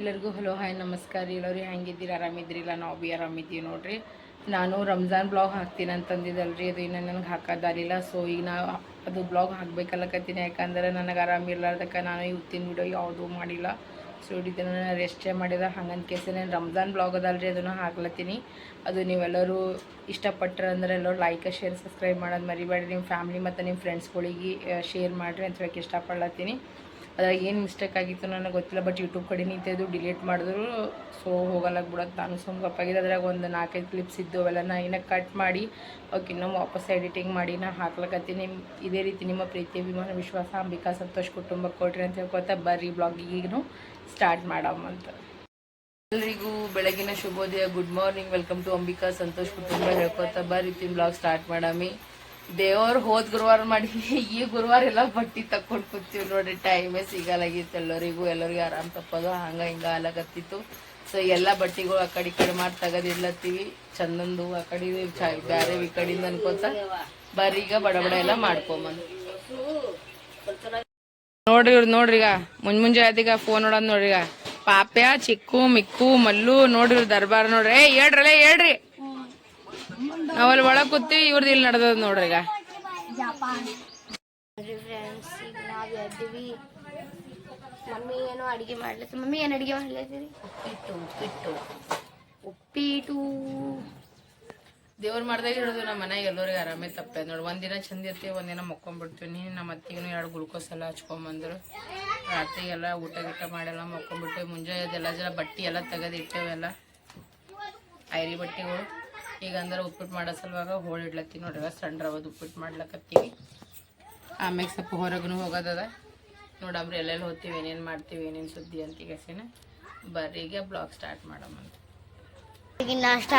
ಎಲ್ಲರಿಗೂ hello, hi, ನಮಸ್ಕಾರ. ಎಲ್ಲರೂ ಹೆಂಗಿದ್ದೀರಿ? ಆರಾಮಿದ್ದೀರಿಲ್ಲ ನಾವು ಬಿ ಆರಾಮಿದ್ದೀವಿ ನೋಡಿರಿ. ನಾನು ರಂಜಾನ್ ಬ್ಲಾಗ್ ಹಾಕ್ತೀನಿ ಅಂತಂದಿದ್ದಲ್ರಿ. ಅದು ಇನ್ನೂ ನನಗೆ ಹಾಕೋದಾರಿಲ್ಲ ಸೊ ಈಗ ನಾ ಅದು ಬ್ಲಾಗ್ ಹಾಕ್ಬೇಕಲ್ಲಕತ್ತೀನಿ. ಯಾಕಂದ್ರೆ ನನಗೆ ಆರಾಮಿರ್ಲಾರ್ದಕ್ಕೆ ನಾನು ಇವತ್ತಿನ ವಿಡಿಯೋ ಯಾವುದೂ ಮಾಡಿಲ್ಲ. ಸೊ ಇದನ್ನು ನಾನು ರೆಸ್ಟೇ ಮಾಡಿದ. ಹಂಗಂತ ಕೇಸ ನಾನು ರಂಜಾನ್ ಬ್ಲಾಗ್ ಅದಲ್ರಿ. ಅದನ್ನು ಹಾಕ್ಲತ್ತೀನಿ. ಅದು ನೀವೆಲ್ಲರೂ ಇಷ್ಟಪಟ್ಟರೆ ಅಂದ್ರೆ ಎಲ್ಲರೂ ಲೈಕ್ ಶೇರ್ ಸಬ್ಸ್ಕ್ರೈಬ್ ಮಾಡೋದು ಮರಿಬೇಡ್ರಿ. ನಿಮ್ಮ ಫ್ಯಾಮ್ಲಿ ಮತ್ತು ನಿಮ್ಮ ಫ್ರೆಂಡ್ಸ್ಗಳಿಗೆ ಶೇರ್ ಮಾಡಿರಿ ಅಂತ ಹೇಳಕ್ಕೆ ಇಷ್ಟಪಡ್ಲತ್ತೀನಿ. ಅದ್ರಾಗ ಏನು ಮಿಸ್ಟೇಕ್ ಆಗಿತ್ತು ನನಗೆ ಗೊತ್ತಿಲ್ಲ ಬಟ್ ಯೂಟ್ಯೂಬ್ ಕಡೆ ನಿಂತಿದ್ದು ಡಿಲೀಟ್ ಮಾಡಿದ್ರು. ಸೊ ಹೋಗಲ್ಲ ಬಿಡೋದು ನಾನು ಸುಮ್ ಗಪ್ಪಾಗಿದೆ. ಅದ್ರಾಗ ಒಂದು ನಾಲ್ಕೈದು ಕ್ಲಿಪ್ಸ್ ಇದ್ದು ಅವೆಲ್ಲ ನಾ ಇನ್ನೂ ಕಟ್ ಮಾಡಿ ಅವಕ್ಕೆ ಇನ್ನೂ ವಾಪಸ್ ಎಡಿಟಿಂಗ್ ಮಾಡಿ ನಾ ಹಾಕ್ಲಕತ್ತೀನಿ. ಇದೇ ರೀತಿ ನಿಮ್ಮ ಪ್ರೀತಿ, ಅಭಿಮಾನ, ವಿಶ್ವಾಸ, ಅಂಬಿಕಾ, ಸಂತೋಷ್ ಕುಟುಂಬಕ್ಕೆ ಕೊಟ್ರಿ ಅಂತ ಹೇಳ್ಕೊತ ಬರ್ರಿ ಬ್ಲಾಗಿಗೂ ಸ್ಟಾರ್ಟ್ ಮಾಡಮ್ಮಂತ ಎಲ್ರಿಗೂ ಬೆಳಗಿನ ಶುಭೋದಯ. Good morning welcome to Ambika, Santosh ಕುಟುಂಬ ಹೇಳ್ಕೊತ ಬರ್ರಿ. ಬ್ಲಾಗ್ ಸ್ಟಾರ್ಟ್ ಮಾಡಮಿ. ದೇವ್ರು ಹೋದ್ ಗುರುವಾರ ಮಾಡಿ, ಈ ಗುರುವಾರ ಎಲ್ಲ ಬಟ್ಟಿ ತಕ್ಕೊಂಡು ಕೂತೀವಿ ನೋಡ್ರಿ ಟೈಮೇ ಸಿಗಲಾಗಿತ್ತು ಎಲ್ಲರಿಗೂ ಎಲ್ಲರಿಗೂ ಆರಾಮ್ ತಪ್ಪೋದು, ಹಂಗ ಹಿಂಗ ಆಲಾಗತ್ತಿತ್ತು ಸೊ ಎಲ್ಲ ಬಟ್ಟಿಗಳು ಆ ಕಡೆ ಈ ಕಡೆ ಮಾಡಿ ತಗದಿಲ್ಲತ್ತೀವಿ ಚಂದಂದು ಆ ಕಡೆ ಬೇರೆ ಈ ಕಡೆಯಿಂದ ಅನ್ಕೋತ ಬರ್ರಿ ಈಗ ಬಡ ಬಡ ಎಲ್ಲ ಮಾಡ್ಕೊಂಬಂದು. ನೋಡ್ರಿ ಇವ್ರು ನೋಡ್ರಿ ಈಗ, ಮುಂಜ್ ಮುಂಜೆ ಆದೀಗ ಫೋನ್ ನೋಡೋದ್ ನೋಡ್ರಿ ಈಗ. ಪಾಪ್ಯ, ಚಿಕ್ಕು, ಮಿಕ್ಕು, ಮಲ್ಲು, ನೋಡ್ರಿ ದರ್ಬಾರ್ ನೋಡ್ರಿ. ಏ ಹೇಳ್ರಲ್ಲ ಹೇಳ್ರಿ. ನಾವಲ್ಲಿ ಒಳಗ್ ಕೂತೀವಿ ಇವ್ರದ್ದು ಇಲ್ಲಿ ನಡೆದದ ನೋಡ್ರಿ ಈಗ. ನಾವು ಎದ್ದೀವಿ ಮಮ್ಮಿ ಏನೋ ಅಡಿಗೆ ಮಾಡ್ಲತ್ತ. ಮಮ್ಮಿ ಏನು ಅಡಿಗೆ ಮಾಡ್ಲತ್ತೀರಿ? ಉಪ್ಪಿಟ್ಟು ಉಪ್ಪಿಟ್ಟು. ಉಪ್ಪಿಟ್ಟು. ದೇವ್ರ ಮಾಡ್ದಾಗ ಹಿಡಿದು ನಮ್ಮ ಮನೆಯಾಗ ಎಲ್ಲರಿಗೆ ಆರಾಮೇ ತಪ್ಪೆ. ನೋಡಿ ಒಂದಿನ ಚಂದ ಇರ್ತೀವಿ ಒಂದಿನ ಮಕ್ಕೊಂಡ್ಬಿಡ್ತೀವಿ ನಮ್ಮ ಅತ್ತಿಗೂ ಎರಡು ಗ್ಲುಕೋಸ್ ಎಲ್ಲ ಹಚ್ಕೊಂಬಂದ್ರು ರಾತ್ರಿಗೆಲ್ಲ ಊಟ ಗೀಟ ಮಾಡೆಲ್ಲ ಮಕ್ಕೊಂಡ್ಬಿಟ್ಟು ಮುಂಜಾನೆ ಅದೆಲ್ಲ ಜನ ಬಟ್ಟೆ ಎಲ್ಲ ತೆಗೆದಿಟ್ಟೆವೆಲ್ಲ ಐರಿ ಬಟ್ಟೆಗಳು. ಈಗ ಅಂದ್ರೆ ಉಪ್ಪಿಟ್ಟು ಮಾಡೋ ಸಲುವಾಗ ಹೋಳು ಇಡ್ಲತ್ತೀವಿ ನೋಡ್ರಿ ಸಣ್ಣ ರವದ ಉಪ್ಪಿಟ್ಟು ಮಾಡ್ಲಕತ್ತೀವಿ. ಆಮ್ಯಾಗ ಸ್ವಲ್ಪ ಹೊರಗೂ ಹೋಗೋದದ. ನೋಡಮ್ರಿ ಎಲ್ಲೆಲ್ಲಿ ಹೋಗ್ತೀವಿ ಏನೇನು ಮಾಡ್ತೀವಿ ಏನೇನು ಸುದ್ದಿ ಅಂತ ಈಗ ಬರ್ರಿ ಈಗ ಬ್ಲಾಗ್ ಸ್ಟಾರ್ಟ್ ಮಾಡಮ್ಮಂತ ಈಗ ನಾಷ್ಟ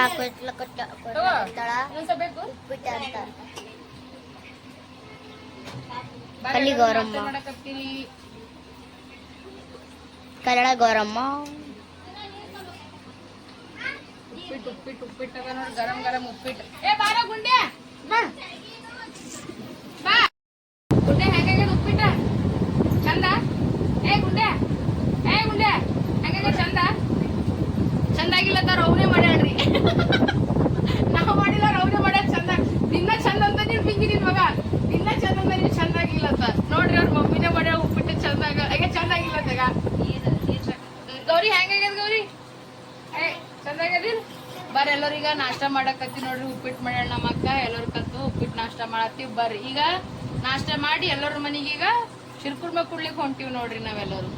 ಕನ್ನಡ ಗೌರಮ್ಮ. ಉಪ್ಪಿಟ್ಟು ಉಪ್ಪಿಟ್ಟು ಉಪ್ಪಿಟ್ಟು ಅದ ನೋಡಿ ಗರಂ ಗರಂ ಉಪ್ಪಿಟ್ಟು. ಏ ಬಾರ ಗುಂಡೆ ಬಾ. ಬಾ. ಗುಂಡೆ ಹೆಂಗಾಗ್ಯದ ಉಪ್ಪಿಟ್ಟ? ಚಂದ? ಏ ಗುಂಡೆ ಏ ಗುಂಡೆ ಹೆಂಗಾಗ್ಯದ ಚಂದ? ಚಂದಾಗಿಲ್ಲ ತರ ಅವನೇ ಮಾಡ್ಯಾಳ್ರಿ ನಾವು ಮಾಡಿಲ್ಲ ರೌನೆ ಮಾಡ್ಯಾರ ಚಂದ ನಿನ್ನ ಚಂದ ಅಂತ ನೀನ್ ಪಿಂಗಿ ನಿನ್ ಮಗ ನಿನ್ನ ಚಂದ ಅಂತ ನೀನ್ ಚಂದ ಆಗಿಲ್ಲತ್ತ ನೋಡ್ರಿ ಅವ್ರ ಮಮ್ಮಿನೇ ಮಾಡ್ಯಾಳ ಉಪ್ಪಿಟ್ಟು ಚಂದ ಆಗ ಈಗ ಚಂದ ಆಗಿಲ್ಲತ್ತಾಗ ಗೌರಿ ಹೆಂಗಾಗ್ಯದ ಗೌರಿ ಏ ಚಂದಾಗದಿಲ್ ಬರ್ರಿ ಎಲ್ಲರೂ ಈಗ ನಾಷ್ಟ ಮಾಡಕತ್ತಿ ನೋಡ್ರಿ ಉಪ್ಪಿಟ್ಟು ಮಾಡ್ಯಾಳ ನಮ್ಮ ಅಕ್ಕ ಎಲ್ಲರೂ ಕತ್ತು ಉಪ್ಪಿಟ್ಟು ನಾಷ್ಟ ಮಾಡತ್ತೀವಿ ಬರ್ರಿ ಈಗ ನಾಷ್ಟ ಮಾಡಿ ಎಲ್ಲರ ಮನೆಗೀಗ ಈಗ ಶಿರ್ಕುರ್ಮ ಕುಡ್ಲಿಕ್ಕೆ ಹೊಂಟಿವಿ ನೋಡ್ರಿ ನಾವೆಲ್ಲರೂ.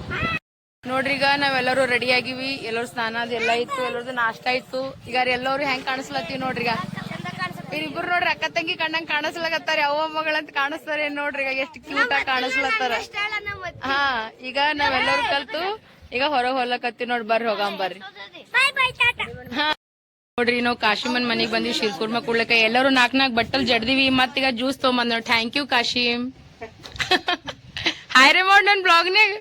ನೋಡ್ರಿ ಈಗ ನಾವೆಲ್ಲರೂ ರೆಡಿ ಆಗಿವಿ. ಎಲ್ಲರೂ ಸ್ನಾನ ಅದು ಎಲ್ಲ ಇತ್ತು ಎಲ್ಲರದ್ದು ನಾಷ್ಟ ಇತ್ತು. ಈಗ ಎಲ್ಲರೂ ಹೆಂಗ್ ಕಾಣಿಸ್ಲತ್ತೀವಿ ನೋಡ್ರಿ ಈಗ. ಇಬ್ರು ನೋಡ್ರಿ ಅಕ್ಕ ತಂಗಿ ಕಣ್ಣಂಗ್ ಕಾಣಿಸ್ಲಾಗತ್ತಾರ ಅವ್ವ ಮಗಳಂತ ಕಾಣಿಸ್ತಾರೆ ನೋಡ್ರಿ ಈಗ ಎಷ್ಟು ಕ್ಯೂಟ್ ಆಗಿ ಕಾಣಿಸ್ಲತ್ತಾರ. ಹಾ ಈಗ ನಾವೆಲ್ಲರೂ ಕಲ್ತು ಈಗ ಹೊರಗೆ ಹೊಲಕತ್ತಿ ನೋಡ್ ಬರ್ರಿ ಹೋಗಂ ಬರ್ರಿ. ಬಾಯ್ ಬಾಯ್ ಟಾಟಾ. ಹಾ. ನೋಡ್ರಿ ನಾವು ಕಾಶಿಮನ್ ಮನಿಗ್ ಬಂದ್ವಿ ಶಿರ್ಕುರ್ಮ ಕುಡ್ಲಕ್ಕ ಎಲ್ಲರೂ ನಾಕ್ ನಾಕ್ ಬಟ್ಟಲ್ ಜಡ್ದಿವಿ. ಮತ್ತೀಗ ಜ್ಯೂಸ್ ತೊಗೊಂಬಂದ್ ನೋಡಿ ಥ್ಯಾಂಕ್ ಯು ಕಾಶಿಮ್. ಹಾಯ್ ಮಾಡ್ ನನ್ ಬ್ಲಾಗ್ನಾಗ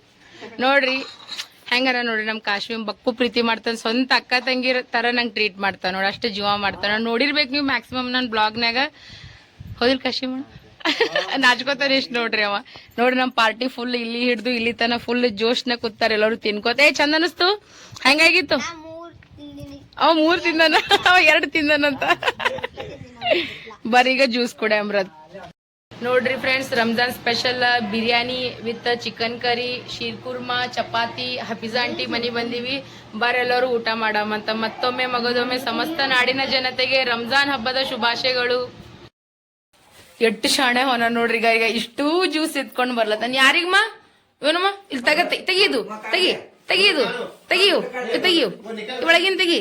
ನೋಡ್ರಿ, ಹೆಂಗಾರ ನೋಡ್ರಿ, ನಮ್ ಕಾಶ್ಮೀರ್ ಬಕ್ಕು ಪ್ರೀತಿ ಮಾಡ್ತಾನ. ಸ್ವಂತ ಅಕ್ಕ ತಂಗಿರ ತರ ನಂಗೆ ಟ್ರೀಟ್ ಮಾಡ್ತಾನ. ನೋಡಿ, ಅಷ್ಟು ಜೀವ ಮಾಡ್ತಾನ. ನೋಡಿರ್ಬೇಕು ನೀವು ಮ್ಯಾಕ್ಸಿಮಮ್ ನನ್ನ ಬ್ಲಾಗ್ನಾಗ ಹೌದಿಲ್ ಕಾಶಿಮ್? ನಾಚ್ಕೋತಾನೆ ಇಷ್ಟ ನೋಡ್ರಿ ಅವ. ನೋಡ್ರಿ ನಮ್ ಪಾರ್ಟಿ ಫುಲ್ ಇಲ್ಲಿ ಹಿಡ್ದು, ಇಲ್ಲಿ ತನ ಫುಲ್ ಜೋಶ್ನ ಕೂತಾರ. ಎಲ್ಲರೂ ತಿನ್ಕೋತ ಏ, ಚಂದ ಅನಿಸ್ತು. ಹೆಂಗಾಗಿತ್ತು? ಅವ ಮೂರ್ ತಿಂದನ, ಅವ ಎರಡು ತಿಂದನಂತ. ಬರೀಗ ಜ್ಯೂಸ್ ಕೊಡೆ ಅಮೃತ್. ನೋಡ್ರಿ friends Ramzan special biryani with chicken curry sheer khurma, chapati Hafeeza aunty ಮನಿ ಬಂದಿವಿ. ಬರೆಲ್ಲರೂ ಊಟ ಮಾಡಮಂತ ಮತ್ತೊಮ್ಮೆ ಮಗದೊಮ್ಮೆ ಸಮಸ್ತ ನಾಡಿನ ಜನತೆಗೆ ರಂಜಾನ್ ಹಬ್ಬದ ಶುಭಾಶಯಗಳು. ಎಟ್ಟು ಶಾಣೆ ಹೊನ ನೋಡ್ರಿ ಈಗ ಇಷ್ಟು ಜ್ಯೂಸ್ ಎತ್ಕೊಂಡ್ ಬರ್ಲತ್ತಾನ ಯಾರಿಗಮ್ಮ ಇವನಮ್ಮ? ಇಲ್ಲಿ ತಗ ತೆಗಿದು ತೆಗಿ ತೆಗಿಯುದು ತೆಗಿಯು ತೆಗಿಯು ಒಳಗಿನ ತೆಗಿ.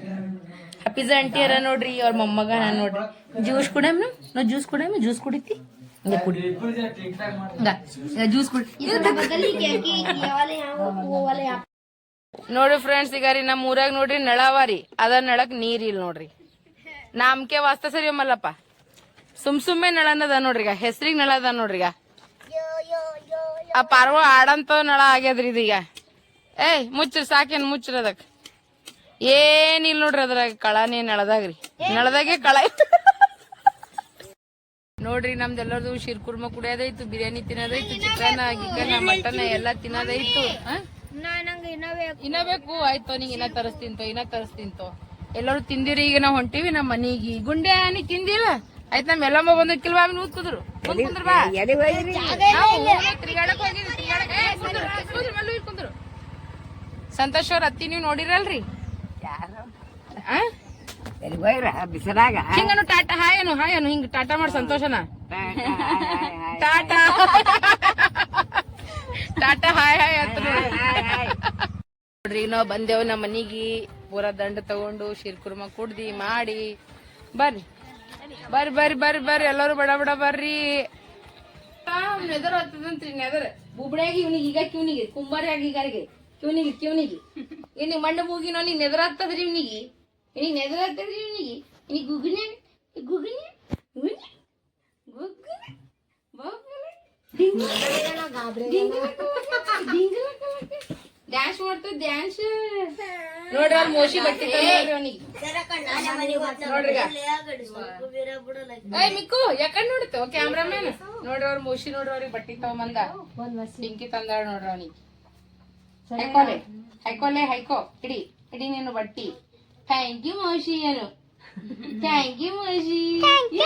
ಹಪ್ಪಿಜ ಅಂಟಿ ಅರ ನೋಡ್ರಿ ಅವ್ರ ಮೊಮ್ಮಗ ನಾನ್ ನೋಡ್ರಿ. ಜ್ಯೂಸ್ ಕುಡಿಯಮ್ ನಾವು ಜ್ಯೂಸ್ ಕುಡಿಯಮ್ ಜ್ಯೂಸ್ ಕುಡಿತಿ? ಜ್ಯೂಸ್ ಕುಡಿ. ಜ್ಯೂಸ್ ಯಾವ ನೋಡ್ರಿ ಫ್ರೆಂಡ್ಸ್ ಈಗ ರೀ ನಮ್ಮ ಊರಾಗ ನೋಡ್ರಿ ನಳವಾರಿ ಅದ ನಳಕ್ ನೀರ್ ಇಲ್ಲ ನೋಡ್ರಿ. ನಾಮಕೆ ವಾಸ್ತ ಸರಿ ಅಮ್ಮಲ್ಲಪ್ಪ ಸುಮ್ ಸುಮ್ಮನೆ ನಳ ಅನ್ನದ ನೋಡ್ರಿ ಈಗ. ಹೆಸ್ರಿಗೆ ನಳ ಅದ ನೋಡ್ರಿ ಈಗ. ಆ ಪಾರ್ವ ಆಡಂತ ನಳ ಆಗ್ಯದ್ರಿ ಇದೀಗ. ಏಯ್ ಮುಚ್ಚ್ರಿ ಸಾಕೇನ್ ಮುಚ್ಚ್ರಿ ಅದಕ್. ಏನಿಲ್ಲ ನೋಡ್ರಿ ಅದ್ರಾಗ ಕಳನೇ ನಳದಾಗ್ರಿ. ನಳದಾಗೆ ಕಳ. ನೋಡ್ರಿ ನಮ್ದೆಲ್ಲರದು ಶಿರ್ಕುರ್ಮ ಕುಡಿಯೋದೈತು ಬಿರಿಯಾನಿ ತಿನ್ನೋದೈತು ಚಿಕನ್ ಗಿಕನ್ ಮಟನ್ ಎಲ್ಲಾ ತಿನ್ನೋದೈತು ಇನ್ನ ಬೇಕು. ಆಯ್ತು ನಿಂಗೆ ಇನ್ನ ತರಿಸ್ತಿಂತೋ ಇನ್ನ ತರಿಸ್ತಿಂತೋ ಎಲ್ಲರೂ ತಿಂದಿರಿ ಈಗ ನಾವ್ ಹೊಂಟಿವಿ ನಮ್ಮ ಮನಿಗೆ. ಗುಂಡೆ ನೀ ತಿಂದಿಲ್ಲ? ಆಯ್ತು ನಮ್ ಎಲ್ಲಮ್ಮ ಬಂದು ಕಿಲ್ವಾ ನೂತ್ ಕುದ್ರು ಬಾ. ತಿರ್ಗಾಡಕ್ ಸಂತೋಷ್ ಅವ್ರ ಅತ್ತಿ ನೀವು ನೋಡಿರಲ್ರಿ? ಹಿಂಗನು ಟಾಟಾ ಹಾಯನು ಹಾಯನು ಹಿಂಗ ಟಾಟಾ ಮಾಡಿ ಸಂತೋಷನ? Tata tata. ಹಾಯ್ ಹಾಯ್ ಅಂತ ನೋಡ್ರಿ ನಾವ್ ಬಂದೇವ್ ನಮ್ಮ ಮನಿಗಿ. ಪೂರ ದಂಡ ತಗೊಂಡು ಶಿರ್ಕುರ್ಮ ಕುಡ್ದಿ ಮಾಡಿ. ಬರ್ರಿ. ಬರ್ರಿ ಬರ್ರಿ ಬರ್ರಿ ಬರ್ರಿ. ಎಲ್ಲರೂ ಬಡ ಬಡ ಬರ್ರಿ. Neither ಹತ್ತದಂತ್ರಿ neither. ಬುಬ್ಳ್ಯಾಗಿ ಇವ್ನಿಗೆ ಈಗ ಕಿವ್ನಿಗೆ ಕುಂಬಾರ್ಯಾಗ ಈಗ ಕಿವ್ನಿಗೆ ಕಿವ್ನಿಗೆ. ಇವ್ನಿಗೆ ಮಣ್ಣು ಮೂಗಿನೋ ನೀ ನೆದರ್ ಹತ್ತದ್ರಿ ಇವ್ನಿಗೆ? ಇವ್ನಿಗೆ ನೆದರ್ ಹತ್ತದ್ರಿ ಇವ್ನಿಗೆ ಇವ್ನಿಗೆ ಗುಗ್ನೆ ಗುಗ್ನೆ ಗುಗ್ನೆ ಡ್ಯಾನ್ಸ್ ಮಾಡ್ತದ ಡ್ಯಾನ್ಸ್? ನೋಡ್ರಿ ಅವ್ರ ಮೋಶಿ ಬಟ್ಟಿ. ಏಯ್ ಮಿಕ್ಕು ಯಾಕಂಡ್ ನೋಡುತ್ತೆ? ಕ್ಯಾಮ್ರಾಮ್ಯಾನ್ ನೋಡ್ರಿ ಅವ್ರ ಮೋಶಿ ನೋಡ್ರಿ ಅವ್ರಿಗೆ ಬಟ್ಟಿ ತಗೊಂಬಂದ. ಪಿಂಕಿ ತಂದಾಳ ನೋಡ್ರಿ ಅವನಿಗೆ. ಹೈಕೋಲೆ ಹೈಕೋಲೆ ಹೈಕೋ ಇಡಿ ಇಡಿ ನೀನು ಬಟ್ಟಿ. ಥ್ಯಾಂಕ್ ಯು ಮೋಶಿ ಏನು? ಥ್ಯಾಂಕ್ ಯು ಮೋಶಿ ಥ್ಯಾಂಕ್ ಯು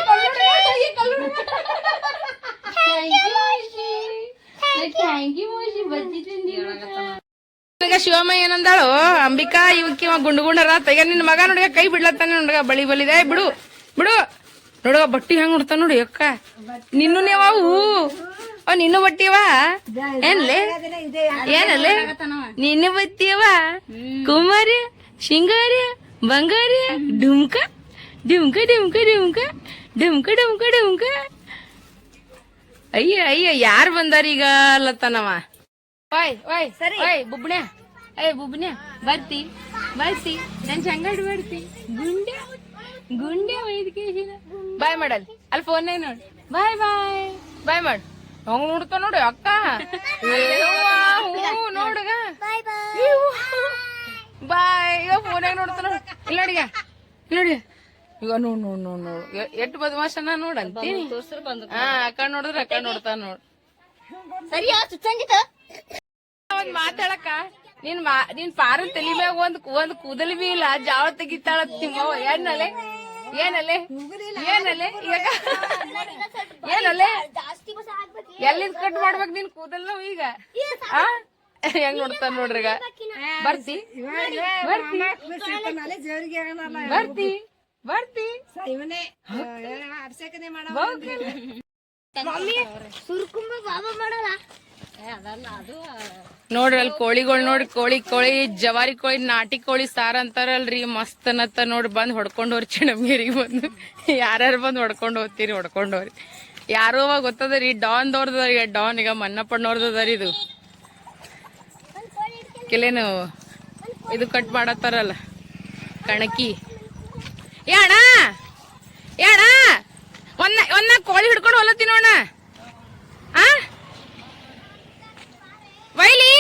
ಥ್ಯಾಂಕ್ ಯು ಮೋಶಿ ಬಟ್ಟಿ ತಂದಿ ಈಗ ಶಿವಮ್ಮ ಏನಂದಾಳು? ಅಂಬಿಕಾ ಇವಕ್ಕೆ ಗುಂಡು ಗುಂಡರ ತೆಗ ನಿನ್ನ ಮಗ ನೋಡಿಗ ಕೈ ಬಿಡ್ಲತ್ತಾನೆ ನೋಡ್ಗ ಬಳಿ ಬಲಿದೆ. ಬಿಡು ಬಿಡು. ನೋಡುವ ಬಟ್ಟಿ ಹೆಂಗ್ ನೋಡ್ತಾನ ನೋಡಿ ಅಕ್ಕ ನಿನ್ನೂ ಅವು. ಅವ್ ನಿನ್ನ ಬಟ್ಟಿವ ಏನ್ಲೆ? ಏನಲ್ಲೇ ನಿನ್ನ ಬತ್ತಿಯವ ಕುಮಾರಿ ಶಿಂಗಾರಿ ಬಂಗಾರಿ ಡುಮ್ಕ ಡುಮ್ಕ ಡುಮ್ಕ ಡುಮ್ಕ ಡುಮ್ಕ ಡುಮ್ಕ ಡುಮ್ಕ. ಅಯ್ಯ ಅಯ್ಯ ಯಾರು ಬಂದಾರ ಈಗ ಅಲ್ಲತ್ತನವ ಓಯ್ ಓಯ್ ಸರಿ. ಓಯ್ ಬುಬ್ಣ್ಯ ಏಯ್ ಬುಬ್ಣ್ಯ ಬರ್ತಿ ಬರ್ತಿ. ನನ್ ಚಂಗಡ್ ಬರ್ತಿ. ಗುಂಡೆ ಗುಂಡೆ ಬಾಯ್ ಮಾಡಲ್. ಅಲ್ಲಿ ಫೋನ್ ನೋಡಿ. ಬಾಯ್ ಬಾಯ್. ಬಾಯ್ ಮಾಡ್. ಹಂಗ್ ನೋಡ್ತಾ ನೋಡಿ ಅಕ್ಕ. ಹ್ಞೂ ನೋಡುಗ. ಬಾಯ್ ಈಗ ಫೋನಾಗ ನೋಡ್ತಾನ ನೋಡಿ. ಇಲ್ಲ ಅಡಿಗ ನೋಡಿ ಈಗ ನೋಡ್ ನೋಡ್ ನೋಡ್ ನೋಡ್. ಎಟ್ಟು ಬದಮಾಶನ ನೋಡ್ ಅಂತೀನಿ. ಹಾ ಅಕ್ಕ ನೋಡಿದ್ರೆ ಅಕ್ಕ ನೋಡ್ತಾ ನೋಡ್. ಸರಿ ಒಂದ್ ಮಾತಾಡಕ ನಿನ್ ಮಾ ನಿನ್ ಪಾರ ತಲಿ ಮ್ಯಾಗ ಒಂದ್ ಒಂದ್ ಕೂದಲ್ ಬಿ ಇಲ್ಲ ಜಾವ ತೆಗಿತಾಳ ತಿಮ್ಮ ಏನಲೆ ಏನಲೆ ಏನಲೆ ಈಗ ಏನಲೆ ಜಾಸ್ತಿ ಬಸ ಆಗ್ಬೇಕು ಎಲ್ಲಿಂದ ಕಟ್ ಮಾಡ್ಬೇಕು ನೀನ್ ಕೂದಲ್ ನಾವ್ ಈಗ? ಹೆಂಗ್ ನೋಡ್ತಾನ ನೋಡ್ರಿ ಈಗ? ಬರ್ತಿ. ಬರ್ತಿ. ಬರ್ತಿ. ಬರ್ತಿ. ಮಮ್ಮಿ ಸುರ್ಕುಂಬ ಬಾಬಾ ಮಾಡಲ್ಲ? ನೋಡ್ರಿ ಅಲ್ಲಿ ಕೋಳಿಗಳು ನೋಡ್ರಿ, ಕೋಳಿ ಕೋಳಿ, ಜವಾರಿ ಕೋಳಿ, ನಾಟಿ ಕೋಳಿ, ಸಾರ್ ಅಂತಾರಲ್ರಿ, ಮಸ್ತ್ ಅನ್ನತ್ತ ನೋಡ್ರಿ ಬಂದ್ ಹೊಡ್ಕೊಂಡ್ ಹೋರಿ ಚಿಣಮ್ಗಿರಿಗೆ ಬಂದು. ಯಾರ್ಯಾರು ಬಂದ್ ಹೊಡ್ಕೊಂಡ್ ಹೋಗ್ತೀರಿ, ಹೊಡ್ಕೊಂಡ್ ಹೋರಿ ಯಾರೋ ಅವಾಗ ಗೊತ್ತದರಿ, ಡಾನ್ ದವ್ರದರಿ ಡಾನ್ ಈಗ ಮನ್ನಪ್ಪಣ್ಣವ್ರದರಿ ಇದು. ಕೆಲೇನು ಇದು ಕಟ್ ಮಾಡತ್ತಾರಲ್ಲ, ಕಣಕಿ. ಏ ಅಣ್ಣ ಏ ಅಣ್ಣ, ಒಂದ ಒಂದ ಕೋಳಿ ಹಿಡ್ಕೊಂಡು ಹೊಲತ್ತೀನಿ ನೋಡ ಆ ವೈಲಿ!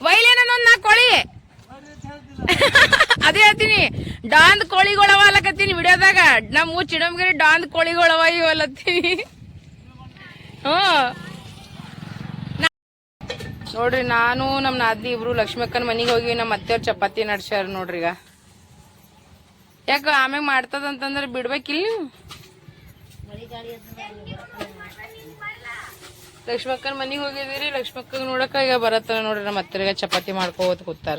ವೈಲೇನೊಂದ್ ನಾ ಕೋಳಿ. ಅದೇ ಹೇಳ್ತೀನಿ, ಡಾಂದ್ ಕೋಳಿಗಳವ ಅಲ್ಲಕತ್ತೀನಿ ವಿಡಿಯೋದಾಗ. ನಮ್ಮ ಚಿಡಮ್ಗಿರಿ ಡಾಂದ್ ಕೋಳಿಗಳವ ಇವಲ್ಲತ್ತೀನಿ ನಾ- ನೋಡ್ರಿ, ನಾನು ನಮ್ಮ ನಾದಿ ಇಬ್ರು ಲಕ್ಷ್ಮಕ್ಕನ ಮನೆಗೆ ಹೋಗಿ ನಮ್ಮ ಅತ್ತೆಯವ್ರ ಚಪಾತಿ ನಡ್ಸ್ಯಾರ ನೋಡ್ರಿ ಈಗ. ಯಾಕ ಆಮ್ಯಾಗ ಮಾಡ್ತದಂತಂದ್ರೆ ಬಿಡ್ಬೇಕಿಲ್ಲ ನೀವು? ಲಕ್ಷ್ಮಕ್ಕನ ಮನೆಗೆ ಹೋಗಿದ್ದೀರಿ ಲಕ್ಷ್ಮಕ್ಕ ನೋಡಕ್ಕ ಈಗ ಬರತ್ತ ನೋಡ್ರಿ ನಮ್ಮ ಹತ್ತಿರ ಚಪಾತಿ ಮಾಡ್ಕೋತ ಕೂತಾರ.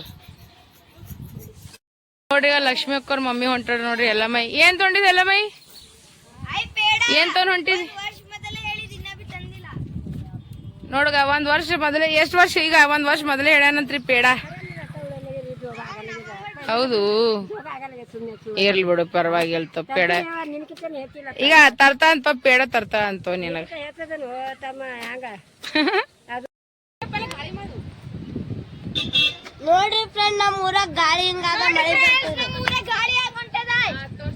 ನೋಡ್ರಿ ಲಕ್ಷ್ಮಿ ಅಕ್ಕವ್ರ ಮಮ್ಮಿ ಹೊಂಟಾರ ನೋಡ್ರಿ ಎಲ್ಲ ಮೈ ಏನ್ ತೊಗೊಂಡಿದ್ ಎಲ್ಲ ಮೈ ಏನ್ ತೊಂದ್ ಹೊಂಟಿದ್ ನೋಡ್ಗ ಒಂದ್ ವರ್ಷ ಮೊದಲೇ ಎಷ್ಟ್ ವರ್ಷ ಈಗ? ಒಂದ್ ವರ್ಷ ಮೊದಲೇ ಹೇಳ್ಯಾನಂತ್ರಿ ಪೇಡ. ಹೌದು. ಇರ್ಲಿ ಬಿಡು ಪರವಾಗಿಲ್ಲ ಪೇಡ. ಈಗ ತರ್ತಾ ಅಂತ ಪೇಡ ತರ್ತಾ ಅಂತೋ ನಿನಗ. ನೋಡ್ರಿ ಫ್ರೆಂಡ್ ನಮ್ ಊರಾಗ ಗಾಳಿ ಹಿಂಗ ಮಳೆ ಬರ್ತದ. ಗಾಳಿ ಆಗುಂಟದ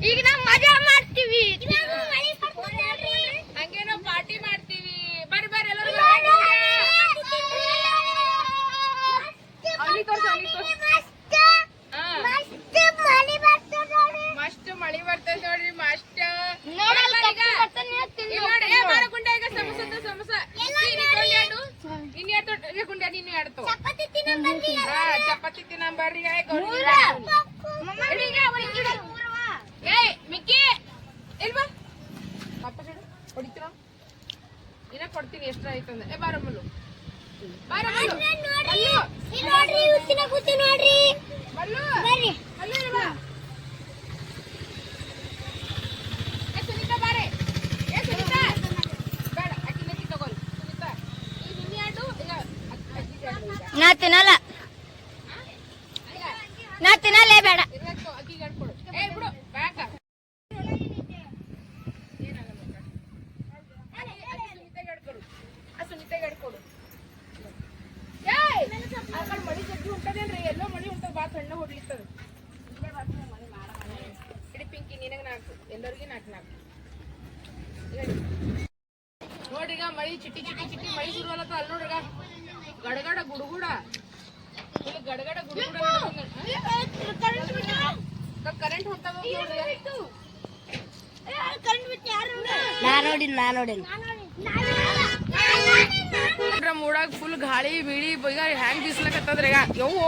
ಈಗ ನಾವ್ ಮಜಾ ಮಾಡ್ತೀವಿ. ಹಂಗೇನೋ ಪಾರ್ಟಿ ಮಾಡ್ತೀವಿ. ಬರ್ರಿ ಬರ್ರಿ ಎಲ್ಲರೂ ಮಸ್ತ್ ಮಳಿ ಬರ್ತದ ನೋಡ್ರಿ ಮಸ್ತ್ ಗುಂಡ ಈಗ ಸಮೋಸ ಅಂತ ಸಮೋಸ ಇನ್ ಎರಡು ಗುಂಡ ನೀನು ಎಡ್ತು ಹಾ ಚಪಾತಿ ತಿನ್ನ ಬರ್ರಿ ಏಯ್ ಮಿಕ್ಕಿ ಇಲ್ವಾ ಪಾಪ ಹೇಳು ಹೊಡಿತೀರ ಇನ್ನ ಕೊಡ್ತೀನಿ ಎಷ್ಟ್ರ ಆಯ್ತಂದ್ರೆ ಏ ಬಾರಮ್ಮಲು ಬಾರಮ್ಮಲು ನೋಡ್ರಿ ಉತ್ತಿನ ಕೂತಿ ನೋಡ್ರಿ. ಬರ್ರಿ ಮಲ್ಲು ಇಲ್ವಾ ಏ ಸುನೀತಾ ಬಾರೆ ಏ ಸುನೀತಾ ಬೇಡ ಅಕ್ಕಿ ನೆಕ್ಕಿ ತಗೊಳ್ಳಿ ಸುನೀತಾ ಈ ನಿನ್ನೆ ಆಡು ಈಗ ಅಕ್ಕಿ ಎರಡು ಈಗ ನಾ ತಿನ್ನಲ್ಲ ನಾ ತಿನ್ನಲ್ಲೇ ಬೇಡ ಇರ್ಬೇಕು ಅಕ್ಕಿಗೆ ಎರಡು ಕೊಡು ಏ ಬಿಡು ಬ್ಯಾಕ ಸುನೀತಾಗೆ ಎರಡು ಕೊಡು ಆ ಸುನೀತಾಗೆ ಎರಡು ಕೊಡು ಏಯ್ ಆ ಕಡೆ ಹೊಂಟದೇನ್ರಿ ಎಲ್ಲೋ ಮಳಿ ಹೊಂಟದ ಬಾ ಸಣ್ಣ ಹೊಡ್ಲಿತ್ತದ ಇಡಿ ಪಿಂಕಿ ನಿನಗೆ ನಾಲ್ಕು ಎಲ್ಲರಿಗೂ ನಾಲ್ಕು ನಾಲ್ಕು. ನೋಡಿ ನೋಡ್ರಿಗ ಮಳಿ ಚಿಟ್ಟಿ ಚಿಟ್ಟಿ ಚಿಟ್ಟಿ ಮಳಿ ಶುರು ಅಲ್ಲ ಅಲ್ಲಿ ನೋಡ್ರಿಗ. ಗಡಗಡ ಗುಡುಗುಡ. ಇಲ್ಲಿ ಗಡಗಡ ಗುಡುಗುಡ ಕರೆಂಟ್ ಹೊಂಟದ ನೋಡ್ರಿ. ನಾ ನೋಡಿ ನಾ ನೋಡಿ ನೋಡ್ರ ಮೂಡಾಗ ಫುಲ್ ಗಾಳಿ, ಬೀಳಿ, ಈಗ ಹ್ಯಾಂಗ್ ಬೀಸ್ಲಕತ್ತದ್ರಿ ಈಗ ಯವ್ವೋ!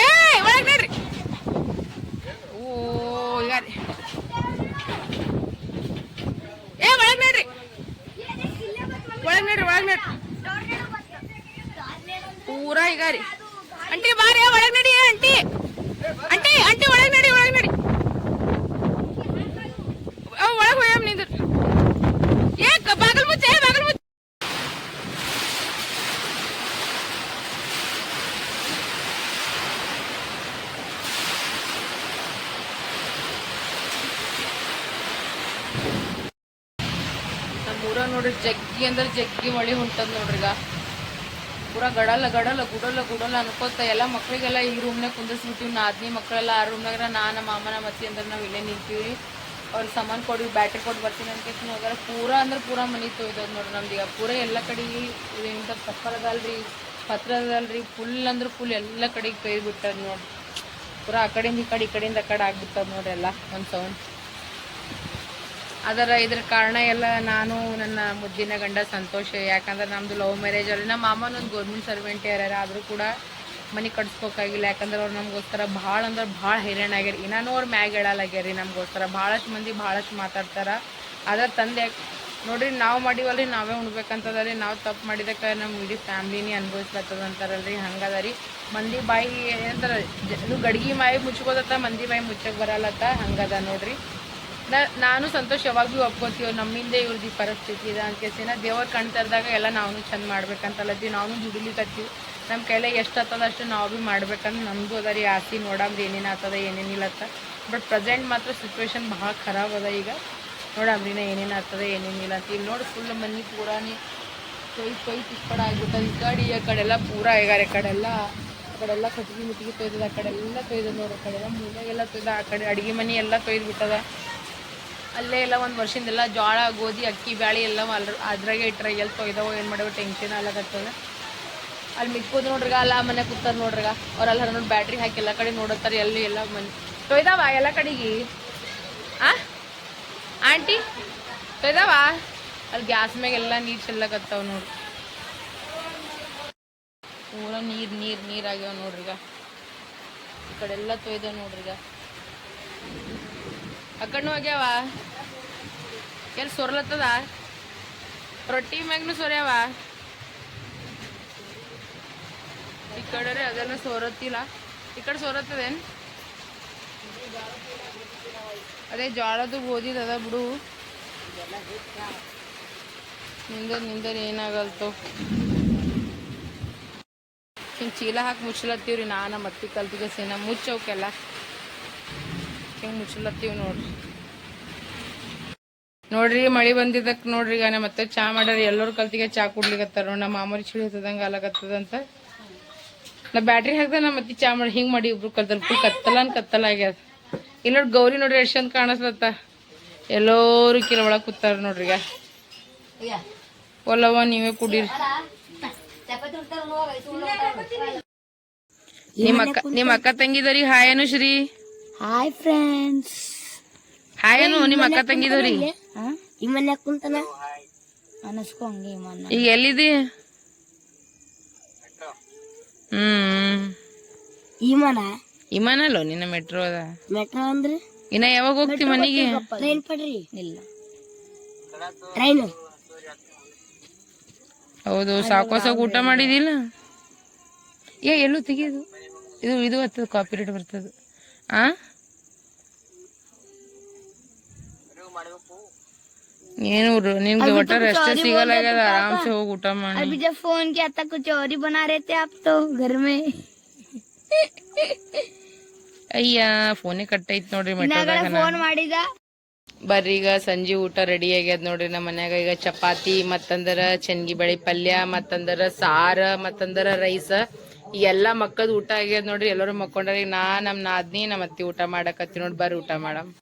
ಏ ಒಳಗ್ ನೋಡ್ರಿ. ಓ, ಈಗ ರೀ. ಏ, ಒಳಗ್ ನೋಡ್ರಿ. ಒಳಗ್ ನೋಡ್ರಿ ಒಳಗ್ ನೋಡ್ರಿ. ಪೂರಾ ಈಗ ರೀ. ಅಂಟಿ ಬಾರಿ ಒಳಗ್ ನಡಿ ಅಂಟಿ. ಅಂಟಿ ಅಂಟಿ, ಒಳಗ್ ನಡಿ ಒಳಗ್ ನಡಿ. ಅವ್ ಒಳಗ್ ಹೋಯಮ್ ನಿಂದ್ರ. ಏ, ಕ- ಬಾಗಲ್ ಮುಚ್ಚೆ ಬಾಗಲ್ ನೋಡ್ರಿ ಜಗ್ಗಿ ಅಂದ್ರೆ ಜಗ್ಗಿ ಮಳಿ ಹೊಂಟದ್ ನೋಡ್ರಿ ಈಗ. ಪೂರ ಗಡಲ್ಲ ಗಡಲ್ಲ ಗುಡಲ್ಲ ಗುಡಲ್ಲ ಅನ್ಕೋತ ಎಲ್ಲ ಮಕ್ಳಿಗೆಲ್ಲ ಈ ರೂಮ್ನಾಗ ಕುಂದಿಸ್ಬಿಟ್ಟಿವಿ ನಾದ್ನಿ ಮಕ್ಕಳೆಲ್ಲ ಆ ರೂಮ್ನಾಗ ನಾ ನಮ್ಮ ಮಾಮನ ಮತ್ತಿ ಅಂದ್ರೆ ನಾವು ಇಲ್ಲೇ ನಿಂತೀವಿ. ಅವ್ರಿಗೆ ಸಾಮಾನು ಕೊಡಿ ಬ್ಯಾಟ್ರಿ ಕೊಟ್ಟು ಬರ್ತೀನಿ ಅಂತ ಹೋಗಾರ ಪೂರ ಅಂದ್ರೆ ಪೂರಾ ಮನೆ ತೊಯ್ದದ್ ನೋಡ್ರಿ ನಮ್ದು ಈಗ. ಪೂರ ಎಲ್ಲ ಕಡೆ ಇಂಥ ಪತ್ರದಲ್ರಿ ಪತ್ರದಲ್ರಿ ಫುಲ್ ಅಂದ್ರೆ ಫುಲ್ ಎಲ್ಲ ಕಡೆಗೆ ತೊಯ್ದು ಬಿಟ್ಟದ ನೋಡ್ರಿ. ಪೂರ ಆ ಕಡೆಯಿಂದ ಈ ಕಡೆ, ಈ ಕಡೆಯಿಂದ ಆ ಕಡೆ ಆಗ್ಬಿಟ್ಟದ ನೋಡ್ರಿ ಎಲ್ಲ ಒಂದು ಸೌಂಡ್ ಅದರ ಇದ್ರ ಕಾರಣ ಎಲ್ಲ ನಾನು ನನ್ನ ಮುದ್ದಿನ ಗಂಡ ಸಂತೋಷ. ಯಾಕಂದ್ರೆ ನಮ್ದು ಲವ್ ಮ್ಯಾರೇಜ್ ಅಲ್ಲಿ ನಮ್ಮ ಮಾಮನೊಂದು ಗೌರ್ಮೆಂಟ್ ಸರ್ವೆಂಟ್ ಯಾರ್ಯಾರ ಆದರೂ ಕೂಡ ಮನೆ ಕಟ್ಸ್ಬೇಕಾಗಿಲ್ಲ ಯಾಕಂದ್ರೆ ಅವ್ರು ನಮಗೋಸ್ಕರ ಭಾಳ ಅಂದ್ರೆ ಭಾಳ ಹೈರಾಣ ಆಗ್ಯಾರ. ಇನ್ನೂ ಅವ್ರು ಮ್ಯಾಗ ಹೇಳಲಾಗ್ಯಾರಿ ನಮಗೋಸ್ಕರ. ಭಾಳಷ್ಟು ಮಂದಿ ಭಾಳಷ್ಟು ಮಾತಾಡ್ತಾರೆ. ಅದ್ರ ತಂದೆ, ನೋಡ್ರಿ ನಾವು ಮಾಡಿವಲ್ರಿ, ನಾವೇ ಉಣ್ಬೇಕಂತದರಿ. ನಾವು ತಪ್ಪು ಮಾಡಿದಕ್ಕೆ ನಮ್ಮ ಇಡೀ ಫ್ಯಾಮ್ಲಿನೇ ಅನುಭವಿಸ್ಲತ್ತದ ಅಂತಾರಲ್ರಿ. ರೀ ಮಂದಿ ಬಾಯಿ ಏನಂತಾರ ಗಡ್ಗಿ ಮಾಯಿ ಮುಚ್ಕೋದತ್ತ ಮಂದಿ ಬಾಯಿ ಮುಚ್ಚಕ್ಕೆ ಬರಲ್ಲತ್ತ. ಹಂಗದ ನೋಡ್ರಿ. ನಾನು ಸಂತೋಷ ಯಾವಾಗಲೂ ಒಪ್ಕೋತೀವಿ ನಮ್ಮಿಂದೆ ಇವ್ರದ್ದು ಪರಿಸ್ಥಿತಿ ಇದೆ ಅಂತ ಕೇಸಿನ ದೇವ್ರ ಕಣ್ ತೆರೆದಾಗ ಎಲ್ಲ ನಾವು ಚಂದ ಮಾಡ್ಬೇಕಂತಲ್ಲತ್ತೀವಿ ನಾವು ದುಡಿಲಿಕತ್ತೀವಿ. ನಮ್ಮ ಕೈಲೇ ಎಷ್ಟು ಹತ್ತದ ಅಷ್ಟು ನಾವು ಭೀ ಮಾಡ್ಬೇಕಂತ ನಮಗೂ ಅದ ರೀ, ಆಸೆ ನೋಡಮ್ರಿ ಏನೇನು ಆಗ್ತದ ಏನೇನಿಲ್ಲತ್ತ ಬಟ್ ಪ್ರೆಸೆಂಟ್ ಮಾತ್ರ ಸಿಚುವೇಶನ್ ಭಾಳ ಖರಾಬ್ ಅದ ಈಗ. ನೋಡಮ್ರಿ ನಾ ಏನೇನು ಆಗ್ತದ ಏನೇನಿಲ್ಲ ಅಂತ. ಇಲ್ಲಿ ನೋಡಿ ಫುಲ್ ಮನೆ ಪೂರಾನೇ ಕೈ ಕೈ ತಿಕ್ಕಡ ಆಗ್ಬಿಟ್ಟದ. ಈ ಕಡೆ ಈ ಕಡೆ ಎಲ್ಲ ಪೂರ ಆಗ್ಯಾರ, ಈ ಕಡೆ ಎಲ್ಲ ಆ ಕಡೆ ಎಲ್ಲ ಕಟ್ಗಿ ಮುಟ್ಟಿಗೆ ತೊಯ್ದದ, ಆ ಕಡೆ ಎಲ್ಲ ತೊಯ್ದದ ನೋಡಿ, ಆ ಕಡೆ ಎಲ್ಲ ಮೂಲೆಗೆಲ್ಲ ತೊಯ್ದ, ಆ ಕಡೆ ಅಡಿಗೆ ಮನೆ ಎಲ್ಲ ತೊಯ್ದು ಬಿಟ್ಟದ. ಅಲ್ಲೇ ಎಲ್ಲ ಒಂದು ವರ್ಷದಿಂದೆಲ್ಲ ಜೋಳ ಗೋಧಿ, ಅಕ್ಕಿ, ಬ್ಯಾಳಿ ಎಲ್ಲ ಅದ್ರಾಗೆ ಇಟ್ಟರೆ ಎಲ್ಲಿ ತೊಯ್ದವೋ, ಏನು ಮಾಡೋ ಟೆನ್ಷನ್ ಆಗ್ಲಕತ್ತದ ಅಲ್ಲಿ ಮಿಕ್ಕೋದು ನೋಡ್ರಿಗ, ಅಲ್ಲ ಮನೆ ಕೂತಾರ ನೋಡ್ರಿಗ ಅವ್ರೆಲ್ಲ ನೋಡಿ ಬ್ಯಾಟ್ರಿ ಹಾಕಿ ಎಲ್ಲ ಕಡೆ ನೋಡತ್ತಾರೆ ಎಲ್ಲಿ ಎಲ್ಲ ಮನೆ. ತೊಯ್ದಾವ ಎಲ್ಲ ಕಡೆಗೆ? ಆ? ಆಂಟಿ, ತೊಯ್ದಾವ? ಅಲ್ಲಿ ಗ್ಯಾಸ್ ಮ್ಯಾಗೆಲ್ಲ ನೀರು ಚೆಲ್ಲಕತ್ತಾವ ನೋಡ್ರಿ ಪೂರ ನೀರು ನೀರು ನೀರು ಆಗ್ಯಾವ ನೋಡ್ರಿಗ. ಈ ಕಡೆ ಎಲ್ಲ ತೊಯ್ದಾವ ನೋಡ್ರಿಗ. ಆ ಕಣ್ಣು ಆಗ್ಯಾವ? ಎಲ್ಲಿ ಸೊರ್ಲತ್ತದ? ರೊಟ್ಟಿ ಮ್ಯಾಗ್ನು ಸೊರ್ಯಾವ? ಈ ಕಡೆ ಅದೆಲ್ಲ ಸೋರತ್ತಿಲ್ಲ. ಈ ಕಡೆ ಸೋರತ್ತದೇನು? ಅದೇ ಜೋಳದು ಓದಿದದ ಬಿಡು. ನಿಂದ ನಿಂದ ಏನಾಗಲ್ತು. ಹಿಂಗೆ ಚೀಲ ಹಾಕಿ ಮುಚ್ಚಲತ್ತೀವ್ರಿ ನಾನು ಮತ್ತಿ ಕಲ್ತಿಗೆ ಸೇನ ಮುಚ್ಚವಕ್ಕೆಲ್ಲ ಹಿಂಗೆ ಮುಚ್ಚಲತ್ತೀವಿ ನೋಡ್ರಿ. ನೋಡ್ರಿ ಮಳಿ ಬಂದಿದ್ದಕ್ ನೋಡ್ರಿ ಈಗ ಮತ್ತೆ ಚಾ ಮಾಡ್ಯಾರ ಎಲ್ಲರೂ ಕಲ್ತಿಗೆ ಚಾ ಕುಡ್ಲಿಕತ್ತಾರ ನೋಡಿ ನಮ್ಮ ಮಾಮೂರಿ ಚಳಿ ಹತ್ತದಂಗ ಅಲಗತ್ತದಂತ ನಾ ಬ್ಯಾಟ್ರಿ ಹಾಕ್ದ ನಾ ಮತ್ತೆ ಚಾ ಮಾಡಿ ಹಿಂಗ ಮಾಡಿ ಇಬ್ರು ಕಲ್ತಲ್ ಫುಲ್ ಕತ್ತಲ ಅನ್ ಕತ್ತಲ ಆಗ್ಯದ. ಇಲ್ಲಿ ನೋಡಿ ಗೌರಿ ನೋಡ್ರಿ ಎಷ್ಟು ಚಂದ ಕಾಣಿಸ್ಲತ್ತ. ಎಲ್ಲರೂ ಕಿಲ ಒಳಗೆ ಕೂತಾರ ನೋಡ್ರಿ ಈಗ. ಒಲ್ಲವ ನೀವೇ ಕುಡೀರಿ. ನಿಮ್ಮ ಅಕ್ಕ ನಿಮ್ಮ ಅಕ್ಕ ತಂಗಿದರಿ ಹಾಯನು ಶ್ರೀ ಹಾಯ್ ಫ್ರೆಂಡ್ಸ್ ಹಾಯ್ ಏನು ನಿಮ್ಮ ಅಕ್ಕ ತಂಗಿದವ್ರಿ? ಈ ಮನೆ ಕುಂತನ ಅನಸ್ಕೊ ಹಂಗೆ ಈ ಮನೆ ಈಗ ಎಲ್ಲಿದಿ ಹ್ಮ್. ಈ ಮನ ಅಲ್ಲೋ ನಿನ್ನ ಮೆಟ್ರೋ ಅದ? ಮೆಟ್ರೋ ಅಂದ್ರೆ? ಇನ್ನ ಯಾವಾಗ ಹೋಗ್ತಿ ಮನಿಗೆ? ಟ್ರೈನ್ ಪಡ್ರಿ ಇಲ್ಲ. ಟ್ರೈನ್ ಹೌದು ಸಾಕೋಸಾಗ ಊಟ ಮಾಡಿದಿಲ್ಲ? ಏ ಎಲ್ಲೂ ತೆಗಿಯೋದು? ಇದು ಇದು ಹತ್ತದ ಕಾಪಿ ರೇಟ್ ಬರ್ತದ. ಆ? ಏನು ರು- ನಿನ್ಗೆ ಒಟ್ಟ ರೆಸ್ಟ್ ಸಿಗಲ್ಲ ಆಗ್ಯದ ಆರಾಮ್ಸೆ ಹೋಗಿ ಊಟ ಮಾಡಿ अभी जब फोन किया था कुछ और ही बना रहे थे आप तो घर में ಅಯ್ಯ ಫೋನೇ ಕಟ್ ಐತ್ ನೋಡ್ರಿ ಮೆಟ್ರೋದಾಗ ಫೋನ್ ಮಾಡಿದ ಬರ್ರಿ ಈಗ ಸಂಜೆ ಊಟ ರೆಡಿ ಆಗ್ಯದ ನೋಡ್ರಿ ನಮ್ಮ ಮನ್ಯಾಗ ಈಗ ಚಪಾತಿ ಮತ್ತಂದರ ಚೆನ್ಗಿ ಬೆಳಿ ಪಲ್ಯ ಮತ್ತಂದರ ಸಾರ ಮತ್ತಂದರ ರೈಸ್ ಎಲ್ಲಾ ಮಕ್ಕಳದ್ ಊಟ ಆಗ್ಯದ ನೋಡ್ರಿ ಎಲ್ಲರೂ ಮಕ್ಕೊಂಡ್ರಿ ನಾ ನಮ್ ನಾದ್ನಿ ನಮ್ಮ ಅತ್ತಿ ಊಟ ಮಾಡಕತ್ತಿ ನೋಡ್ರಿ ಬರ್ರಿ ಊಟ ಮಾಡಮ್